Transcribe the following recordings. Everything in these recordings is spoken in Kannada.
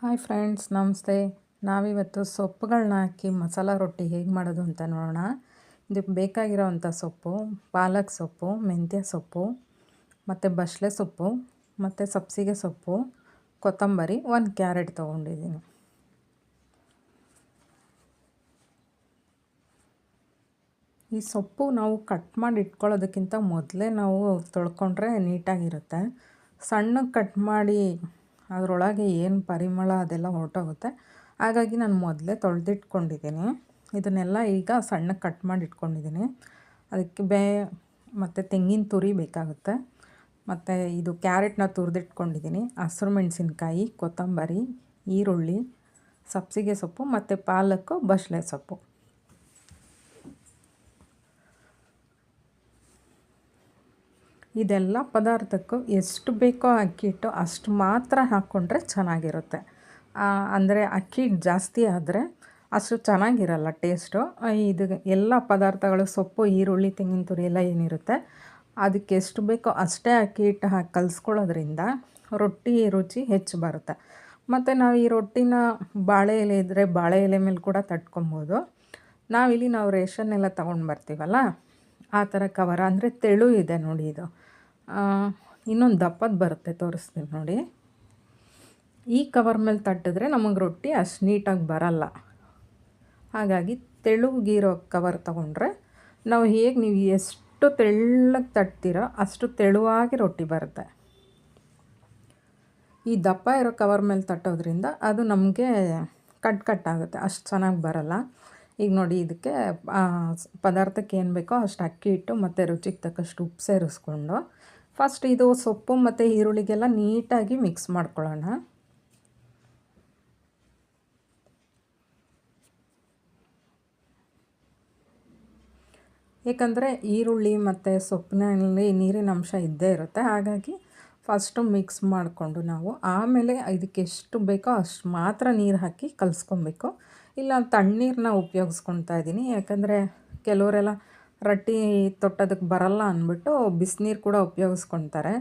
ಹಾಯ್ ಫ್ರೆಂಡ್ಸ್, ನಮಸ್ತೆ. ನಾವಿವತ್ತು ಸೊಪ್ಪುಗಳನ್ನ ಹಾಕಿ ಮಸಾಲ ರೊಟ್ಟಿ ಹೇಗೆ ಮಾಡೋದು ಅಂತ ನೋಡೋಣ. ಇದಕ್ಕೆ ಬೇಕಾಗಿರೋವಂಥ ಸೊಪ್ಪು, ಪಾಲಕ್ ಸೊಪ್ಪು, ಮೆಂತ್ಯ ಸೊಪ್ಪು, ಮತ್ತು ಬಸಳೆ ಸೊಪ್ಪು, ಮತ್ತು ಸಬ್ಸಿಗೆ ಸೊಪ್ಪು, ಕೊತ್ತಂಬರಿ ಒಂದು ಕ್ಯಾರೆಟ್ ತೊಗೊಂಡಿದ್ದೀನಿ. ಈ ಸೊಪ್ಪು ನಾವು ಕಟ್ ಮಾಡಿ ಇಟ್ಕೊಳ್ಳೋದಕ್ಕಿಂತ ಮೊದಲೇ ನಾವು ತೊಳ್ಕೊಂಡ್ರೆ ನೀಟಾಗಿರುತ್ತೆ. ಸಣ್ಣಗೆ ಕಟ್ ಮಾಡಿ ಅದರೊಳಗೆ ಏನು ಪರಿಮಳ ಅದೆಲ್ಲ ಹೊರಟೋಗುತ್ತೆ. ಹಾಗಾಗಿ ನಾನು ಮೊದಲೇ ತೊಳೆದಿಟ್ಕೊಂಡಿದ್ದೀನಿ ಇದನ್ನೆಲ್ಲ ಈಗ ಸಣ್ಣಗೆ ಕಟ್ ಮಾಡಿ ಇಟ್ಕೊಂಡಿದ್ದೀನಿ ಅದಕ್ಕೆ ಬೇ, ಮತ್ತು ತೆಂಗಿನ ತುರಿ ಬೇಕಾಗುತ್ತೆ. ಮತ್ತು ಇದು ಕ್ಯಾರೆಟ್ನ ತುರಿದಿಟ್ಕೊಂಡಿದ್ದೀನಿ ಹಸಿರು ಮೆಣಸಿನ್ಕಾಯಿ, ಕೊತ್ತಂಬರಿ, ಈರುಳ್ಳಿ, ಸಬ್ಸಿಗೆ ಸೊಪ್ಪು, ಮತ್ತು ಪಾಲಕ್ಕು ಬಸಳೆ ಸೊಪ್ಪು. ಇದೆಲ್ಲ ಪದಾರ್ಥಕ್ಕೂ ಎಷ್ಟು ಬೇಕೋ ಅಕ್ಕಿ ಹಿಟ್ಟು ಅಷ್ಟು ಮಾತ್ರ ಹಾಕ್ಕೊಂಡ್ರೆ ಚೆನ್ನಾಗಿರುತ್ತೆ. ಅಂದರೆ ಅಕ್ಕಿ ಜಾಸ್ತಿ ಆದರೆ ಅಷ್ಟು ಚೆನ್ನಾಗಿರಲ್ಲ ಟೇಸ್ಟು. ಇದು ಎಲ್ಲ ಪದಾರ್ಥಗಳು, ಸೊಪ್ಪು, ಈರುಳ್ಳಿ, ತೆಂಗಿನ ತುರಿ ಎಲ್ಲ ಏನಿರುತ್ತೆ, ಅದಕ್ಕೆ ಎಷ್ಟು ಬೇಕೋ ಅಷ್ಟೇ ಅಕ್ಕಿ ಹಿಟ್ಟು ಹಾಕಿ ಕಲಿಸ್ಕೊಳ್ಳೋದ್ರಿಂದ ರೊಟ್ಟಿ ರುಚಿ ಹೆಚ್ಚು ಬರುತ್ತೆ. ಮತ್ತು ನಾವು ಈ ರೊಟ್ಟಿನ ಬಾಳೆ ಎಲೆ ಇದ್ದರೆ ಬಾಳೆ ಎಲೆ ಮೇಲೆ ಕೂಡ ತಟ್ಕೊಬೋದು. ನಾವಿಲ್ಲಿ ನಾವು ರೇಷನ್ ಎಲ್ಲ ತೊಗೊಂಡು ಬರ್ತೀವಲ್ಲ ಆ ಥರ ಕವರ ಅಂದರೆ ತೆಳು ಇದೆ ನೋಡಿ ಇದು. ಇನ್ನೊಂದು ದಪ್ಪದ ಬರುತ್ತೆ, ತೋರಿಸ್ತೀನಿ ನೋಡಿ. ಈ ಕವರ್ ಮೇಲೆ ತಟ್ಟಿದ್ರೆ ನಮಗೆ ರೊಟ್ಟಿ ಅಷ್ಟು ನೀಟಾಗಿ ಬರಲ್ಲ. ಹಾಗಾಗಿ ತೆಳುಗಿರೋ ಕವರ್ ತೊಗೊಂಡ್ರೆ ನಾವು ಹೇಗೆ ನೀವು ಎಷ್ಟು ತೆಳ್ಳಗೆ ತಟ್ತೀರೋ ಅಷ್ಟು ತೆಳುವಾಗಿ ರೊಟ್ಟಿ ಬರುತ್ತೆ. ಈ ದಪ್ಪ ಇರೋ ಕವರ್ ಮೇಲೆ ತಟ್ಟೋದ್ರಿಂದ ಅದು ನಮಗೆ ಕಟ್ ಕಟ್ ಆಗುತ್ತೆ, ಅಷ್ಟು ಚೆನ್ನಾಗಿ ಬರಲ್ಲ. ಈಗ ನೋಡಿ ಇದಕ್ಕೆ ಪದಾರ್ಥಕ್ಕೆ ಏನು ಬೇಕೋ ಅಷ್ಟು ಅಕ್ಕಿ ಇಟ್ಟು ಮತ್ತು ರುಚಿಗೆ ತಕ್ಕಷ್ಟು ಉಪ್ಪು ಸೇರಿಸ್ಕೊಂಡು ಫಸ್ಟ್ ಇದು ಸೊಪ್ಪು ಮತ್ತು ಈರುಳ್ಳಿಗೆಲ್ಲ ನೀಟಾಗಿ ಮಿಕ್ಸ್ ಮಾಡ್ಕೊಳ್ಳೋಣ. ಏಕೆಂದರೆ ಈರುಳ್ಳಿ ಮತ್ತು ಸೊಪ್ಪಿನಲ್ಲಿ ನೀರಿನ ಅಂಶ ಇದ್ದೇ ಇರುತ್ತೆ, ಹಾಗಾಗಿ ಫಸ್ಟು ಮಿಕ್ಸ್ ಮಾಡಿಕೊಂಡು ನಾವು ಆಮೇಲೆ ಇದಕ್ಕೆ ಎಷ್ಟು ಬೇಕೋ ಅಷ್ಟು ಮಾತ್ರ ನೀರು ಹಾಕಿ ಕಲಿಸ್ಕೊಬೇಕು. ಇಲ್ಲ ತಣ್ಣೀರನ್ನ ಉಪಯೋಗಿಸ್ಕೊತಾ ಇದ್ದೀನಿ. ಯಾಕಂದರೆ ಕೆಲವರೆಲ್ಲ ರೊಟ್ಟಿ ತೊಟ್ಟೋದಕ್ಕೆ ಬರಲ್ಲ ಅಂದ್ಬಿಟ್ಟು ಬಿಸಿನೀರು ಕೂಡ ಉಪಯೋಗಿಸ್ಕೊತಾರೆ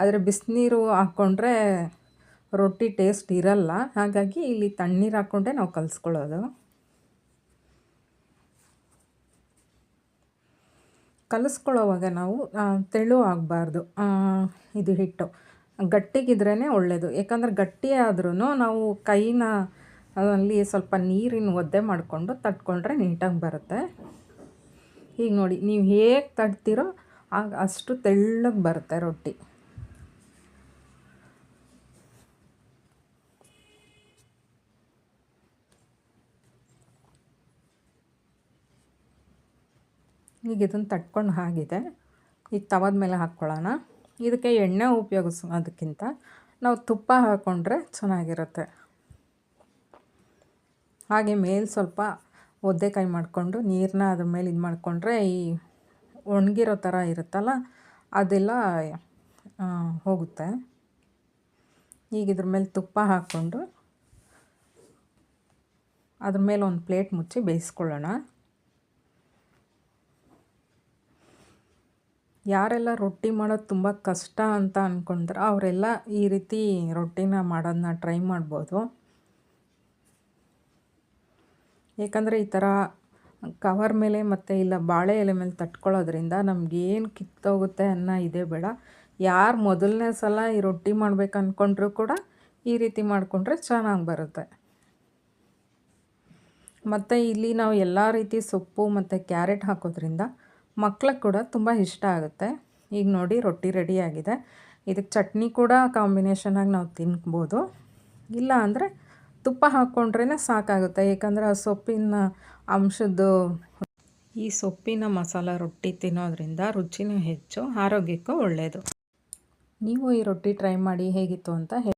ಆದರೆ ಬಿಸಿನೀರು ಹಾಕ್ಕೊಂಡ್ರೆ ರೊಟ್ಟಿ ಟೇಸ್ಟ್ ಇರಲ್ಲ. ಹಾಗಾಗಿ ಇಲ್ಲಿ ತಣ್ಣೀರು ಹಾಕ್ಕೊಂಡೆ ನಾವು ಕಲಿಸ್ಕೊಳ್ಳೋದು. ಕಲಿಸ್ಕೊಳ್ಳೋವಾಗ ನಾವು ತೆಳು ಆಗಬಾರ್ದು. ಇದು ಹಿಟ್ಟು. ಗಟ್ಟಿಗಿದ್ರೇ ಒಳ್ಳೆಯದು ಯಾಕಂದರೆ ಗಟ್ಟಿ ಆದ್ರೂ ನಾವು ಕೈನ, ಅಲ್ಲಿ ಸ್ವಲ್ಪ ನೀರಿನ ಒದ್ದೆ ಮಾಡಿಕೊಂಡು ತಟ್ಕೊಂಡ್ರೆ ನೀಟಾಗಿ ಬರುತ್ತೆ. ಈಗ ನೋಡಿ, ನೀವು ಹೇಗೆ ತಟ್ತೀರೋ ಆಗ ಅಷ್ಟು ತೆಳ್ಳಗೆ ಬರುತ್ತೆ ರೊಟ್ಟಿ. ಈಗ ಇದನ್ನು ತಟ್ಕೊಂಡು ಹಾಗಿದೆ. ಈಗ ತವದ ಮೇಲೆ ಹಾಕ್ಕೊಳ್ಳೋಣ ಇದಕ್ಕೆ ಎಣ್ಣೆ ಉಪಯೋಗಿಸೋದಕ್ಕಿಂತ ನಾವು ತುಪ್ಪ ಹಾಕ್ಕೊಂಡ್ರೆ ಚೆನ್ನಾಗಿರುತ್ತೆ. ಹಾಗೆ ಮೇಲೆ ಸ್ವಲ್ಪ ಒದ್ದೆಕಾಯಿ ಮಾಡಿಕೊಂಡು ನೀರನ್ನ ಅದ್ರ ಮೇಲೆ ಇದು ಮಾಡಿಕೊಂಡ್ರೆ ಈ ಒಣಗಿರೋ ಥರ ಇರುತ್ತಲ್ಲ, ಅದೆಲ್ಲ ಹೋಗುತ್ತೆ. ಈಗ ಇದ್ರ ಮೇಲೆ ತುಪ್ಪ ಹಾಕ್ಕೊಂಡು ಅದ್ರ ಮೇಲೆ ಒಂದು ಪ್ಲೇಟ್ ಮುಚ್ಚಿ ಬೇಯಿಸ್ಕೊಳ್ಳೋಣ. ಯಾರೆಲ್ಲ ರೊಟ್ಟಿ ಮಾಡೋದು ತುಂಬ ಕಷ್ಟ ಅಂತ ಅಂದ್ಕೊಂಡ್ರೆ ಅವರೆಲ್ಲ ಈ ರೀತಿ ರೊಟ್ಟಿನ ಮಾಡೋದನ್ನ ಟ್ರೈ ಮಾಡ್ಬೋದು. ಏಕೆಂದರೆ ಈ ಥರ ಕವರ್ ಮೇಲೆ ಮತ್ತು ಇಲ್ಲ ಬಾಳೆ ಎಲೆ ಮೇಲೆ ತಟ್ಕೊಳ್ಳೋದ್ರಿಂದ ನಮಗೇನು ಕಿತ್ತೋಗುತ್ತೆ ಅನ್ನ ಇದೇ ಬೇಡ. ಯಾರು ಮೊದಲನೇ ಸಲ ಈ ರೊಟ್ಟಿ ಮಾಡ್ಬೇಕು ಅಂದ್ಕೊಂಡ್ರೂ ಕೂಡ ಈ ರೀತಿ ಮಾಡಿಕೊಂಡ್ರೆ ಚೆನ್ನಾಗಿ ಬರುತ್ತೆ. ಮತ್ತು ಇಲ್ಲಿ ನಾವು ಎಲ್ಲ ರೀತಿ ಸೊಪ್ಪು ಮತ್ತು ಕ್ಯಾರೆಟ್ ಹಾಕೋದ್ರಿಂದ ಮಕ್ಳಿಗೆ ಕೂಡ ತುಂಬ ಇಷ್ಟ ಆಗುತ್ತೆ. ಈಗ ನೋಡಿ ರೊಟ್ಟಿ ರೆಡಿಯಾಗಿದೆ ಇದಕ್ಕೆ ಚಟ್ನಿ ಕೂಡ ಕಾಂಬಿನೇಷನಾಗಿ ನಾವು ತಿನ್ಬೋದು. ಇಲ್ಲ ಅಂದರೆ ತುಪ್ಪ ಹಾಕ್ಕೊಂಡ್ರೇ ಸಾಕಾಗುತ್ತೆ. ಏಕೆಂದರೆ ಆ ಸೊಪ್ಪಿನ ಅಂಶದ್ದು ಈ ಸೊಪ್ಪಿನ ಮಸಾಲ ರೊಟ್ಟಿ ತಿನ್ನೋದ್ರಿಂದ ರುಚಿನೂ ಹೆಚ್ಚು, ಆರೋಗ್ಯಕ್ಕೂ ಒಳ್ಳೆಯದು ನೀವು ಈ ರೊಟ್ಟಿ ಟ್ರೈ ಮಾಡಿ ಹೇಗಿತ್ತು ಅಂತ